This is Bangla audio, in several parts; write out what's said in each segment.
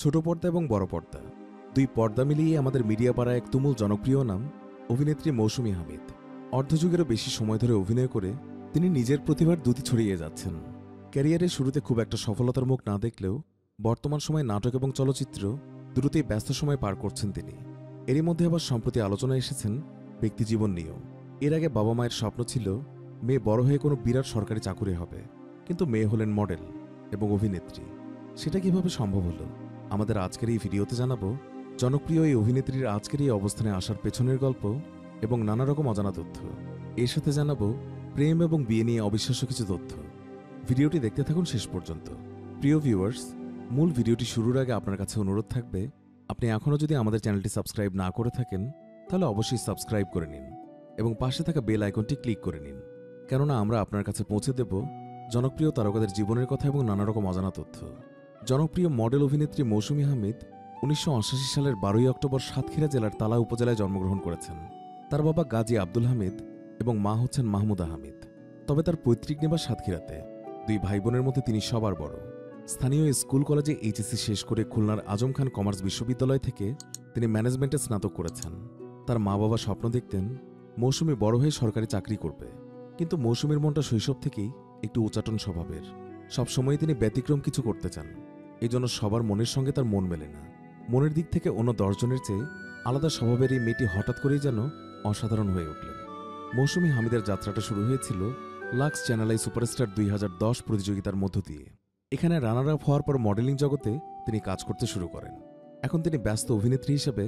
ছোট পর্দা এবং বড় পর্দা। দুই পর্দা মিলিয়ে আমাদের মিডিয়া পাড়ায় এক তুমুল জনপ্রিয় নাম, অভিনেত্রী মৌসুমী হামিদ। অর্ধযুগেরও বেশি সময় ধরে অভিনয় করে তিনি নিজের প্রতিভার দুটি ছড়িয়ে যাচ্ছেন। ক্যারিয়ারের শুরুতে খুব একটা সফলতার মুখ না দেখলেও বর্তমান সময়ে নাটক এবং চলচ্চিত্র দুটোতেই ব্যস্ত সময় পার করছেন তিনি। এরই মধ্যে আবার সম্প্রতি আলোচনায় এসেছেন ব্যক্তিজীবন নিয়েও। এর আগে বাবা মায়ের স্বপ্ন ছিল, মেয়ে বড় হয়ে কোনো বিরাট সরকারি চাকুরি হবে। কিন্তু মেয়ে হলেন মডেল এবং অভিনেত্রী। সেটা কীভাবে সম্ভব হলো? আমাদের আজকের এই ভিডিওতে জানাব, জনপ্রিয় এই অভিনেত্রীর আজকের এই অবস্থানে আসার পেছনের গল্প এবং নানা রকম অজানা তথ্য। এর সাথে জানাব প্রেম এবং বিয়ে নিয়ে অবিশ্বাস্য কিছু তথ্য। ভিডিওটি দেখতে থাকুন শেষ পর্যন্ত। প্রিয় ভিউয়ার্স মূল ভিডিওটি শুরুর আগে আপনার কাছে অনুরোধ থাকবে, আপনি এখনও যদি আমাদের চ্যানেলটি সাবস্ক্রাইব না করে থাকেন, তাহলে অবশ্যই সাবস্ক্রাইব করে নিন এবং পাশে থাকা বেল আইকনটি ক্লিক করে নিন। কেননা আমরা আপনার কাছে পৌঁছে দেব জনপ্রিয় তারকাদের জীবনের কথা এবং নানা রকম অজানা তথ্য। জনপ্রিয় মডেল অভিনেত্রী মৌসুমী হামিদ উনিশশো সালের বারোই অক্টোবর সাতক্ষীরা জেলার তালা উপজেলায় জন্মগ্রহণ করেছেন। তার বাবা গাজী আব্দুল হামিদ এবং মা হচ্ছেন মাহমুদা হামিদ। তবে তার পৈতৃক নিবাস সাতক্ষীরাতে। দুই ভাই বোনের মধ্যে তিনি সবার বড়। স্থানীয় স্কুল কলেজে এইচএসসি শেষ করে খুলনার আজম খান কমার্স বিশ্ববিদ্যালয় থেকে তিনি ম্যানেজমেন্টে স্নাতক করেছেন। তার মা বাবা স্বপ্ন দেখতেন, মৌসুমী বড় হয়ে সরকারি চাকরি করবে। কিন্তু মৌসুমীর মনটা শৈশব থেকেই একটু উচাটন স্বভাবের। সবসময় তিনি ব্যতিক্রম কিছু করতে চান। এই জন্য সবার মনের সঙ্গে তার মন মেলে না। মনের দিক থেকে অন্য দশজনের চেয়ে আলাদা স্বভাবের এই মেয়েটি হঠাৎ করেই যেন অসাধারণ হয়ে উঠলেন। মৌসুমী হামিদের যাত্রাটা শুরু হয়েছিল লাক্স চ্যানেলাই সুপারস্টার দুই হাজার দশ প্রতিযোগিতার মধ্য দিয়ে। এখানে রানার আপ হওয়ার পর মডেলিং জগতে তিনি কাজ করতে শুরু করেন। এখন তিনি ব্যস্ত অভিনেত্রী হিসেবে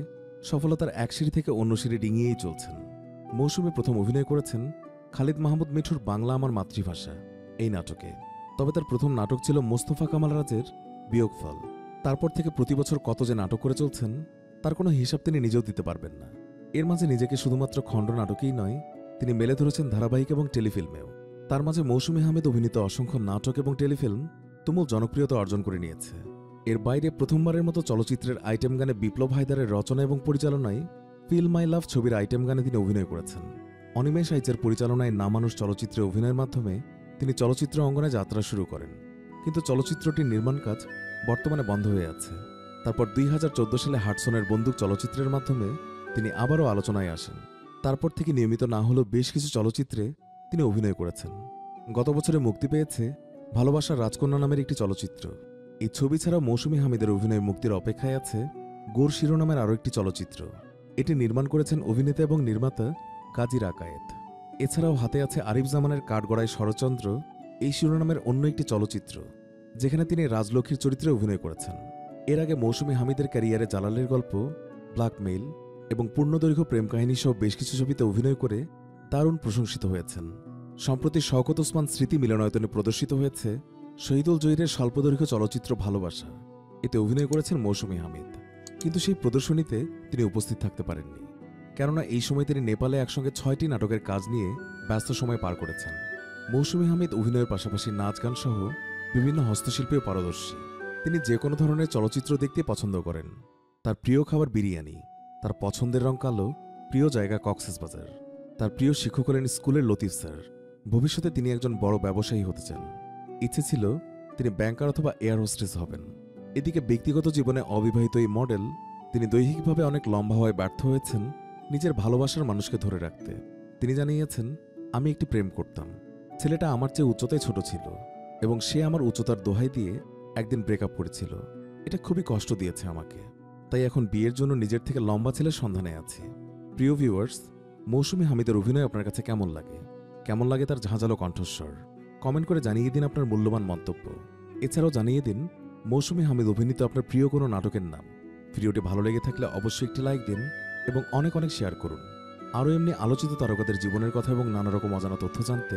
সফলতার এক সিঁড়ি থেকে অন্য সিঁড়ি ডিঙিয়েই চলছেন। মৌসুমী প্রথম অভিনয় করেছেন খালিদ মাহমুদ মিঠুর বাংলা আমার মাতৃভাষা এই নাটকে। তবে তার প্রথম নাটক ছিল মোস্তফা কামাল রাজের বিয়োগফল। তারপর থেকে প্রতি বছর কত যে নাটক করে চলছেন, তার কোনো হিসাব তিনি নিজেও দিতে পারবেন না। এর মাঝে নিজেকে শুধুমাত্র খণ্ড নাটকেই নয়, তিনি মেলে ধরেছেন ধারাবাহিক এবং টেলিফিল্মেও। তার মাঝে মৌসুমি আহমেদ অভিনীত অসংখ্য নাটক এবং টেলিফিল্ম তুমুল জনপ্রিয়তা অর্জন করে নিয়েছে। এর বাইরে প্রথমবারের মতো চলচ্চিত্রের আইটেম গানে বিপ্লব হায়দারের রচনা এবং পরিচালনায় ফিল মাই লাভ ছবির আইটেম গানে তিনি অভিনয় করেছেন। অনিমেষ আইচের পরিচালনায় নামানুষ চলচ্চিত্রে অভিনয়ের মাধ্যমে তিনি চলচ্চিত্র অঙ্গনে যাত্রা শুরু করেন। কিন্তু চলচ্চিত্রটির নির্মাণ কাজ বর্তমানে বন্ধ হয়ে আছে। তারপর দুই হাজার চোদ্দ সালে হাটসনের বন্দুক চলচ্চিত্রের মাধ্যমে তিনি আবারও আলোচনায় আসেন। তারপর থেকে নিয়মিত না হলেও বেশ কিছু চলচ্চিত্রে তিনি অভিনয় করেছেন। গত বছরে মুক্তি পেয়েছে ভালোবাসার রাজকন্যা নামের একটি চলচ্চিত্র। এই ছবি ছাড়া মৌসুমী হামিদের অভিনয় মুক্তির অপেক্ষায় আছে গোর শিরোনামের আরও একটি চলচ্চিত্র। এটি নির্মাণ করেছেন অভিনেতা এবং নির্মাতা কাজী আকায়েত এছাড়াও হাতে আছে আরিফ জামানের কাঠগড়ায় শরৎচন্দ্র এই শিরোনামের অন্য একটি চলচ্চিত্র, যেখানে তিনি রাজলক্ষ্মীর চরিত্রে অভিনয় করেছেন। এর আগে মৌসুমী হামিদের ক্যারিয়ারে জালালের গল্প, ব্ল্যাকমেইল এবং পূর্ণদৈর্ঘ্য প্রেম কাহিনী সহ বেশ কিছু ছবিতে অভিনয় করে দারুণ প্রশংসিত হয়েছেন। সম্প্রতি শওকত ওসমান স্মৃতি মিলনায়তনে প্রদর্শিত হয়েছে শহীদুল জহিরের স্বল্পদৈর্ঘ্য চলচ্চিত্র ভালোবাসা। এতে অভিনয় করেছেন মৌসুমী হামিদ। কিন্তু সেই প্রদর্শনীতে তিনি উপস্থিত থাকতে পারেননি। কেননা এই সময় তিনি নেপালে একসঙ্গে ছয়টি নাটকের কাজ নিয়ে ব্যস্ত সময় পার করেছেন। মৌসুমী হামিদ অভিনয়ের পাশাপাশি নাচ গান সহ বিভিন্ন হস্তশিল্পেও পারদর্শী। তিনি যে কোনো ধরনের চলচ্চিত্র দেখতে পছন্দ করেন। তার প্রিয় খাবার বিরিয়ানি, তার পছন্দের রং কালো, প্রিয় জায়গা কক্সেস বাজার, তার প্রিয় শিক্ষক হলেন স্কুলের লতিফ স্যার। ভবিষ্যতে তিনি একজন বড় ব্যবসায়ী হতে চান। ইচ্ছে ছিল তিনি ব্যাংকার অথবা এয়ার হোস্টেস হবেন। এদিকে ব্যক্তিগত জীবনে অবিবাহিত এই মডেল তিনি দৈহিকভাবে অনেক লম্বা হওয়ায় ব্যর্থ হয়েছেন নিজের ভালোবাসার মানুষকে ধরে রাখতে। তিনি জানিয়েছেন, আমি একটি প্রেম করতাম। ছেলেটা আমার চেয়ে উচ্চতায় ছোট ছিল এবং সে আমার উচ্চতার দোহাই দিয়ে একদিন ব্রেকআপ করেছিল। এটা খুবই কষ্ট দিয়েছে আমাকে। তাই এখন বিয়ের জন্য নিজের থেকে লম্বা ছেলের সন্ধানে আছি। প্রিয় ভিউয়ার্স মৌসুমী হামিদের অভিনয় আপনার কাছে কেমন লাগে? কেমন লাগে তার ঝাঁঝালো কণ্ঠস্বর? কমেন্ট করে জানিয়ে দিন আপনার মূল্যবান মন্তব্য। এছাড়াও জানিয়ে দিন, মৌসুমী হামিদ অভিনীত আপনার প্রিয় কোনো নাটকের নাম। ভিডিওটি ভালো লেগে থাকলে অবশ্যই একটি লাইক দিন এবং অনেক অনেক শেয়ার করুন। আরও এমনি আলোচিত তারকাদের জীবনের কথা এবং নানা রকম অজানা তথ্য জানতে